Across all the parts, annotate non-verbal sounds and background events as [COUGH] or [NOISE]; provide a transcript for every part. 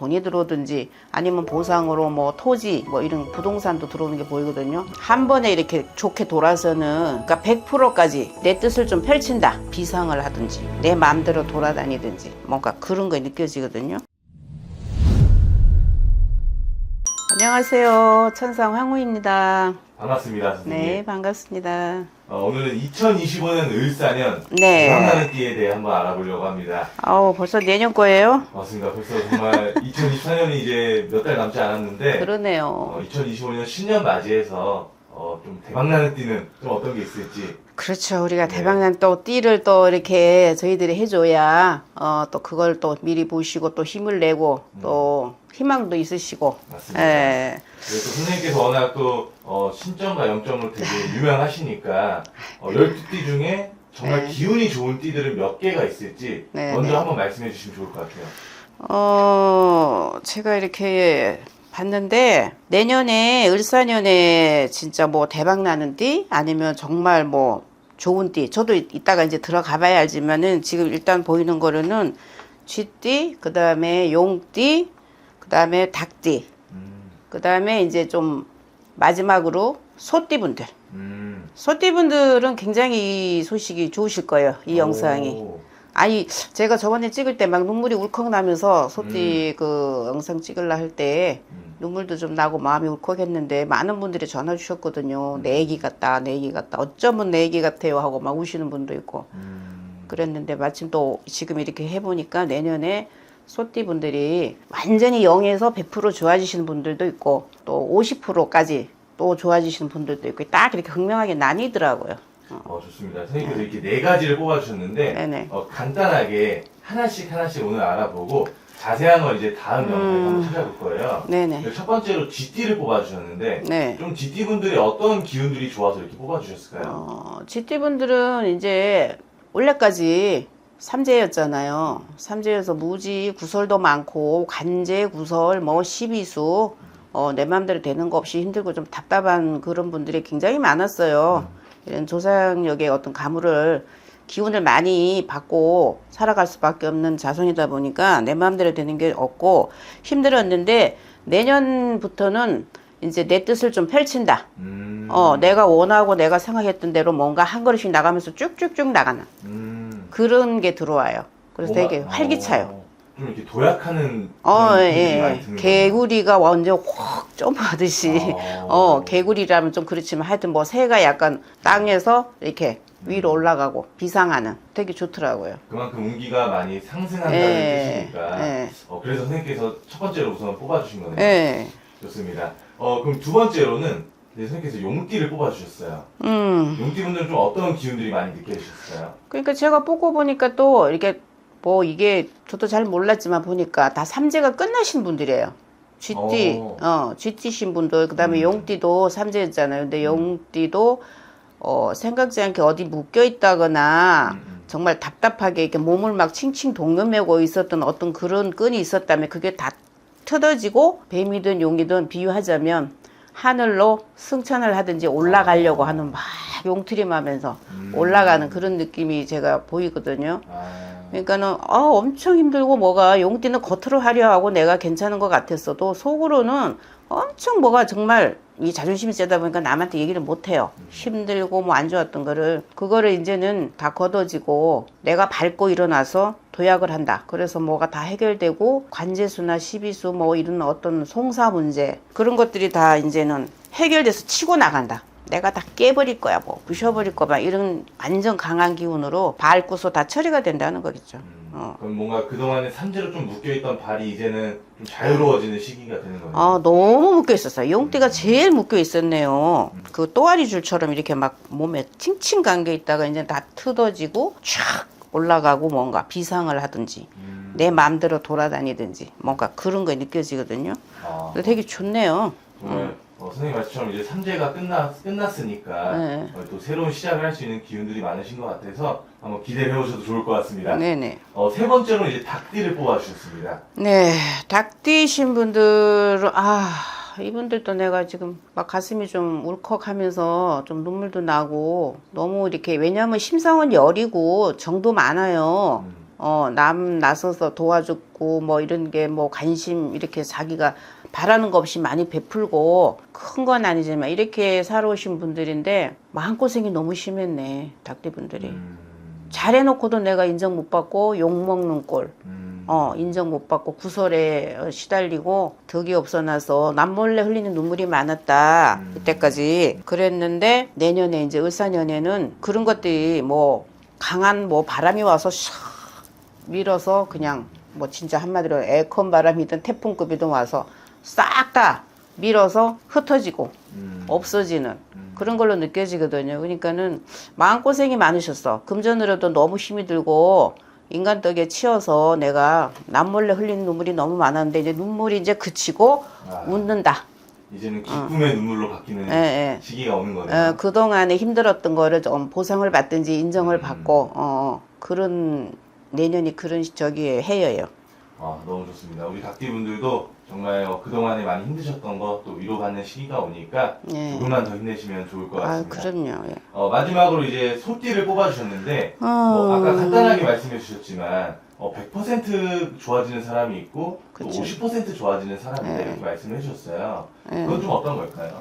돈이 들어오든지 아니면 보상으로 뭐 토지 뭐 이런 부동산도 들어오는 게 보이거든요. 한 번에 이렇게 좋게 돌아서는 그러니까 100%까지 내 뜻을 좀 펼친다. 비상을 하든지 내 마음대로 돌아다니든지 뭔가 그런 거 느껴지거든요. 안녕하세요. 천상 황후입니다. 반갑습니다, 선생님. 네, 반갑습니다. 어, 오늘은 2025년 을사년 네. 대박나는 띠에 대해 한번 알아보려고 합니다. 아우, 벌써 내년 거예요? 맞습니다. 벌써 정말 [LAUGHS] 2024년이 이제 몇 달 남지 않았는데 그러네요. 어, 2025년 신년 맞이해서 어, 좀 대박나는 띠는 좀 어떤 게 있을지 그렇죠. 우리가 네. 대박난 또 띠를 또 이렇게 저희들이 해줘야 어, 또 그걸 또 미리 보시고 또 힘을 내고 또 희망도 있으시고. 음. 맞습니다. 예. 그리고 또 선생님께서 워낙 또 어, 신점과 영점으로 되게 유명하시니까 어, 12띠 중에 정말 네. 기운이 좋은 띠들은 몇 개가 있을지 네, 먼저 네. 한번 말씀해 주시면 좋을 것 같아요. 어, 제가 이렇게 봤는데 내년에 을사년에 진짜 뭐 대박 나는 띠 아니면 정말 뭐 좋은 띠 저도 이- 이따가 이제 들어가 봐야 알지만은 지금 일단 보이는 거로는 쥐띠 그다음에 용띠 그다음에 닭띠 음, 그다음에 이제 좀 마지막으로 소띠분들 음. 소띠분들은 굉장히 이 소식이 좋으실 거예요 이 영상이 오. 아니 제가 저번에 찍을 때 막 눈물이 울컥 나면서 소띠 그 영상 찍으려 할때 음. 눈물도 좀 나고 마음이 울컥했는데 많은 분들이 전화 주셨거든요 내 얘기 같다 내 얘기 같다 어쩌면 내 얘기 같아요 하고 막 우시는 분도 있고 음. 그랬는데 마침 또 지금 이렇게 해보니까 내년에 소띠 분들이 완전히 0에서 100% 좋아지시는 분들도 있고 또 50%까지 또 좋아지시는 분들도 있고 딱 이렇게 극명하게 나뉘더라고요. 어, 좋습니다. 선생님께서 이렇게 네 가지를 뽑아주셨는데. 어, 간단하게 하나씩 하나씩 오늘 알아보고, 자세한 건 이제 다음 영상에 음. 한번 찾아볼 거예요. 네네. 첫 번째로 GT를 뽑아주셨는데, 네. 좀 GT 분들이 어떤 기운들이 좋아서 이렇게 뽑아주셨을까요? 어, GT 분들은 이제 원래까지 삼재였잖아요. 삼재여서 무지 구설도 많고 관제 구설 뭐 십이수 어, 내 마음대로 되는 거 없이 힘들고 좀 답답한 그런 분들이 굉장히 많았어요. 이런 조상력의 어떤 가물을 기운을 많이 받고 살아갈 수밖에 없는 자손이다 보니까 내 마음대로 되는 게 없고 힘들었는데 내년부터는 이제 내 뜻을 좀 펼친다. 음. 어, 내가 원하고 내가 생각했던 대로 뭔가 한 걸음씩 나가면서 쭉쭉쭉 나가는 음. 그런 게 들어와요. 그래서 뭐가- 되게 활기차요. 어, 좀 이렇게 도약하는 어, 그런 예, 많이 예. 드는 개구리가 완전 확 점프하듯이. 아. 어, 개구리라면 좀 그렇지만 하여튼 뭐 새가 약간 땅에서 이렇게 위로 올라가고 비상하는 되게 좋더라고요. 그만큼 운기가 많이 상승한다는 예, 뜻이니까. 예. 어, 그래서 선생님께서 첫 번째로 우선 뽑아주신 거네요. 예. 좋습니다. 어, 그럼 두 번째로는 네, 선생님께서 용띠를 뽑아주셨어요. 음. 용띠 분들은 좀 어떤 기운들이 많이 느껴지셨어요? 그러니까 제가 뽑고 보니까 또 이렇게 뭐 이게 저도 잘 몰랐지만 보니까 다 삼재가 끝나신 분들이에요. 쥐띠, 어. 어, 쥐띠신 분들, 그 다음에 음. 용띠도 삼재였잖아요. 근데 용띠도, 어, 생각지 않게 어디 묶여 있다거나, 음, 음. 정말 답답하게 이렇게 몸을 막 칭칭 동여매고 있었던 어떤 그런 끈이 있었다면 그게 다 뜯어지고 뱀이든 용이든 비유하자면 하늘로 승천을 하든지 올라가려고 하는 막 용트림하면서 음. 올라가는 그런 느낌이 제가 보이거든요. 아, 그러니까는 아, 엄청 힘들고 뭐가 용띠는 겉으로 화려하고 내가 괜찮은 것 같았어도 속으로는 엄청 뭐가 정말 이 자존심이 세다 보니까 남한테 얘기를 못 해요. 힘들고 뭐 안 좋았던 거를 그거를 이제는 다 걷어지고 내가 밟고 일어나서 도약을 한다. 그래서 뭐가 다 해결되고 관제수나 시비수 뭐 이런 어떤 송사 문제 그런 것들이 다 이제는 해결돼서 치고 나간다. 내가 다 깨버릴 거야, 뭐 부셔버릴 거야, 막 이런 완전 강한 기운으로 밟고서 다 처리가 된다는 거겠죠. 음. 어. 그럼 뭔가 그동안에 삼재로 좀 묶여있던 발이 이제는 좀 자유로워지는 시기가 되는 거예요. 아 너무 묶여 있었어요. 용띠가 제일 묶여 있었네요. 그 또아리 줄처럼 이렇게 막 몸에 칭칭 감겨 있다가 이제 다 뜯어지고 촥 올라가고 뭔가 비상을 하든지 음. 내 마음대로 돌아다니든지 뭔가 그런 거 느껴지거든요. 아, 되게 좋네요. 정말 어, 선생님 말씀처럼 이제 삼재가 끝나, 끝났으니까 네. 어, 또 새로운 시작을 할 수 있는 기운들이 많으신 것 같아서 한번 기대를 해보셔도 좋을 것 같습니다. 네네. 어, 세 번째로는 이제 닭띠를 뽑아주셨습니다. 네, 닭띠신 분들은 아 이분들도 내가 지금 막 가슴이 좀 울컥하면서 좀 눈물도 나고 너무 이렇게 왜냐하면 심성은 여리고 정도 많아요. 음. 어, 남 나서서 도와주고 뭐 이런 게 뭐 관심 이렇게 자기가 바라는 거 없이 많이 베풀고 큰 건 아니지만 이렇게 살아오신 분들인데 마음고생이 너무 심했네 닭띠분들이 음, 잘해놓고도 내가 인정 못 받고 욕먹는 꼴 음, 어, 인정 못 받고 구설에 어, 시달리고 덕이 없어나서 남몰래 흘리는 눈물이 많았다. 음. 이때까지 그랬는데 내년에 이제 을사년에는 그런 것들이 뭐 강한 뭐 바람이 와서 샥 밀어서 그냥 뭐 진짜 한마디로 에어컨 바람이든 태풍급이든 와서 싹 다 밀어서 흩어지고 음, 없어지는 음. 그런 걸로 느껴지거든요. 그러니까는 마음고생이 많으셨어. 금전으로도 너무 힘이 들고 인간 덕에 치여서 내가 남몰래 흘리는 눈물이 너무 많았는데 이제 눈물이 이제 그치고 아, 웃는다. 이제는 기쁨의 눈물로 바뀌는 예, 예. 시기가 오는 거네요. 어, 그동안에 힘들었던 거를 좀 보상을 받든지 인정을 음. 받고 어, 그런 내년이 그런 시- 저기 해여요. 아, 너무 좋습니다. 우리 닭띠분들도 정말 어, 그동안에 많이 힘드셨던 거 또 위로받는 시기가 오니까 네. 조금만 더 힘내시면 좋을 것 아, 같습니다. 그럼요. 예. 어, 마지막으로 이제 소띠를 뽑아주셨는데 어, 뭐 아까 간단하게 말씀해 주셨지만 어, 100% 좋아지는 사람이 있고 그쵸. 또 50% 좋아지는 사람이 있다 네. 이렇게 말씀해 주셨어요. 예. 그건 좀 어떤 걸까요?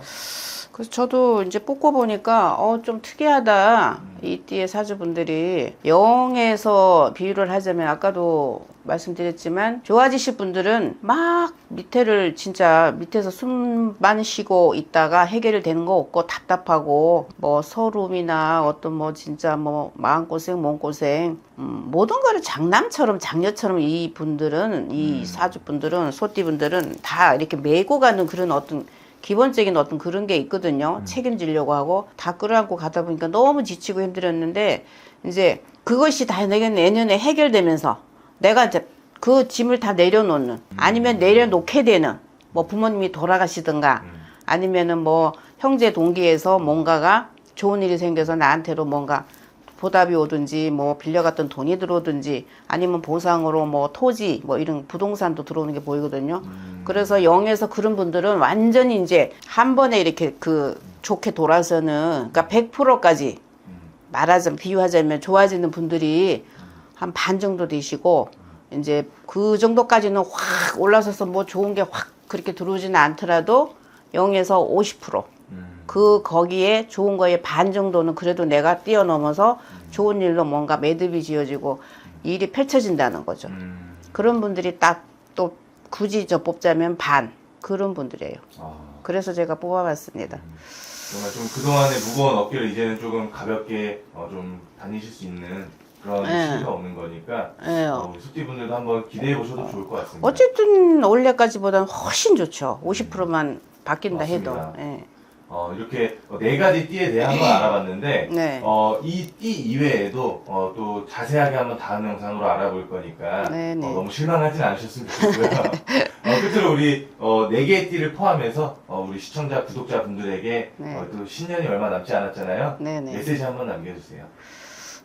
그래서 저도 이제 뽑고 보니까 어 좀 특이하다 음. 이 띠의 사주분들이 영에서 비유를 하자면 아까도 말씀드렸지만 좋아지실 분들은 막 밑에를 진짜 밑에서 숨만 쉬고 있다가 해결이 되는 거 없고 답답하고 뭐 서름이나 어떤 뭐 진짜 뭐 마음고생 몸고생 음, 모든 거를 장남처럼 장녀처럼 이 분들은 이 음. 사주분들은 소띠분들은 다 이렇게 메고 가는 그런 어떤 기본적인 어떤 그런 게 있거든요. 음. 책임지려고 하고 다 끌어안고 가다 보니까 너무 지치고 힘들었는데 이제 그것이 다 내년 내년에 해결되면서 내가 이제 그 짐을 다 내려놓는 아니면 내려놓게 되는 뭐 부모님이 돌아가시든가 음. 아니면은 뭐 형제 동기에서 뭔가가 좋은 일이 생겨서 나한테로 뭔가 보답이 오든지 뭐 빌려갔던 돈이 들어오든지 아니면 보상으로 뭐 토지 뭐 이런 부동산도 들어오는 게 보이거든요. 음. 그래서 영에서 그런 분들은 완전히 이제 한 번에 이렇게 그 좋게 돌아서는 그러니까 100%까지 음. 말하자면 비유하자면 좋아지는 분들이 한 반 정도 되시고 이제 그 정도까지는 확 올라서서 뭐 좋은 게 확 그렇게 들어오지는 않더라도 0에서 50%. 음. 그 거기에 좋은 거에 반 정도는 그래도 내가 뛰어넘어서 좋은 일로 뭔가 매듭이 지어지고 일이 펼쳐진다는 거죠. 음. 그런 분들이 딱 또 굳이 저 뽑자면 반 그런 분들이에요. 아, 그래서 제가 뽑아봤습니다. 정말 좀 그동안의 무거운 어깨를 이제는 조금 가볍게 어, 좀 다니실 수 있는 그런 네. 시기가 오는 거니까 예. 어, 우리 소띠분들도 한번 기대해 보셔도 좋을 것 같습니다. 어쨌든 올해까지보다는 훨씬 좋죠. 50%만 바뀐다 해도. 맞습니다. 예. 어, 이렇게 어, 네 가지 띠에 대해 한번 알아봤는데 네. 어, 이 띠 이외에도 어, 또 자세하게 한번 다음 영상으로 알아볼 거니까 네, 네. 어, 너무 실망하진 않으셨으면 좋겠고요. [LAUGHS] 어, 끝으로 우리 어, 네 개의 띠를 포함해서 어, 우리 시청자 구독자 분들에게 네. 어, 또 신년이 얼마 남지 않았잖아요. 네 네. 메시지 한번 남겨주세요.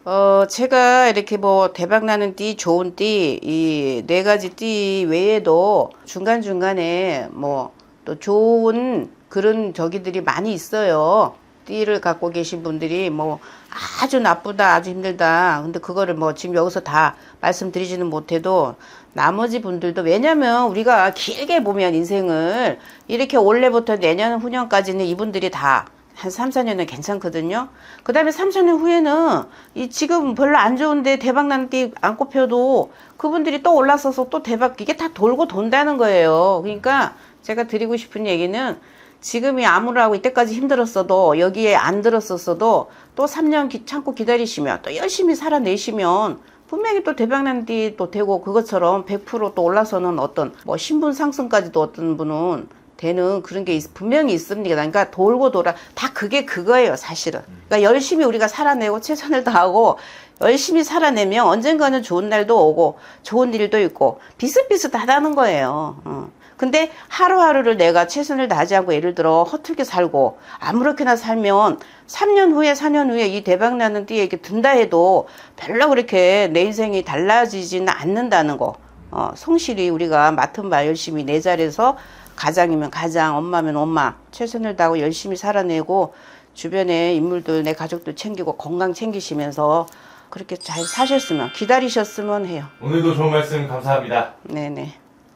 어, 제가 이렇게 뭐 대박나는 띠, 좋은 띠, 이 네 가지 띠 외에도 중간중간에 뭐 또 좋은 그런 저기들이 많이 있어요. 띠를 갖고 계신 분들이 뭐 아주 나쁘다, 아주 힘들다. 근데 그거를 뭐 지금 여기서 다 말씀드리지는 못해도 나머지 분들도 왜냐면 우리가 길게 보면 인생을 이렇게 올해부터 내년 후년까지는 이분들이 다 한 3, 4년은 괜찮거든요. 그 다음에 3, 4년 후에는 이 지금 별로 안 좋은데 대박 나는 띠안 꼽혀도 그분들이 또 올라서서 또 대박, 이게 다 돌고 돈다는 거예요. 그러니까 제가 드리고 싶은 얘기는 지금이 아무라고 이때까지 힘들었어도 여기에 안 들었었어도 또 3년 기- 참고 기다리시면 또 열심히 살아내시면 분명히 또 대박난 띠도 되고 그것처럼 100%또 올라서는 어떤 뭐 신분 상승까지도 어떤 분은 되는 그런 게 있- 분명히 있습니다. 그러니까 돌고 돌아 다 그게 그거예요, 사실은. 그러니까 열심히 우리가 살아내고 최선을 다하고 열심히 살아내면 언젠가는 좋은 날도 오고 좋은 일도 있고 비슷비슷하다는 거예요. 어. 근데 하루하루를 내가 최선을 다하지 않고 예를 들어 허투루게 살고 아무렇게나 살면 3년 후에 4년 후에 이 대박 나는 띠에 이렇게 든다 해도 별로 그렇게 내 인생이 달라지지는 않는다는 거. 어, 성실히 우리가 맡은 바 열심히 내 자리에서 가장이면 가장, 엄마면 엄마 최선을 다하고 열심히 살아내고 주변에 인물들 내 가족들 챙기고 건강 챙기시면서 그렇게 잘 사셨으면 기다리셨으면 해요. 오늘도 좋은 말씀 감사합니다. 네네.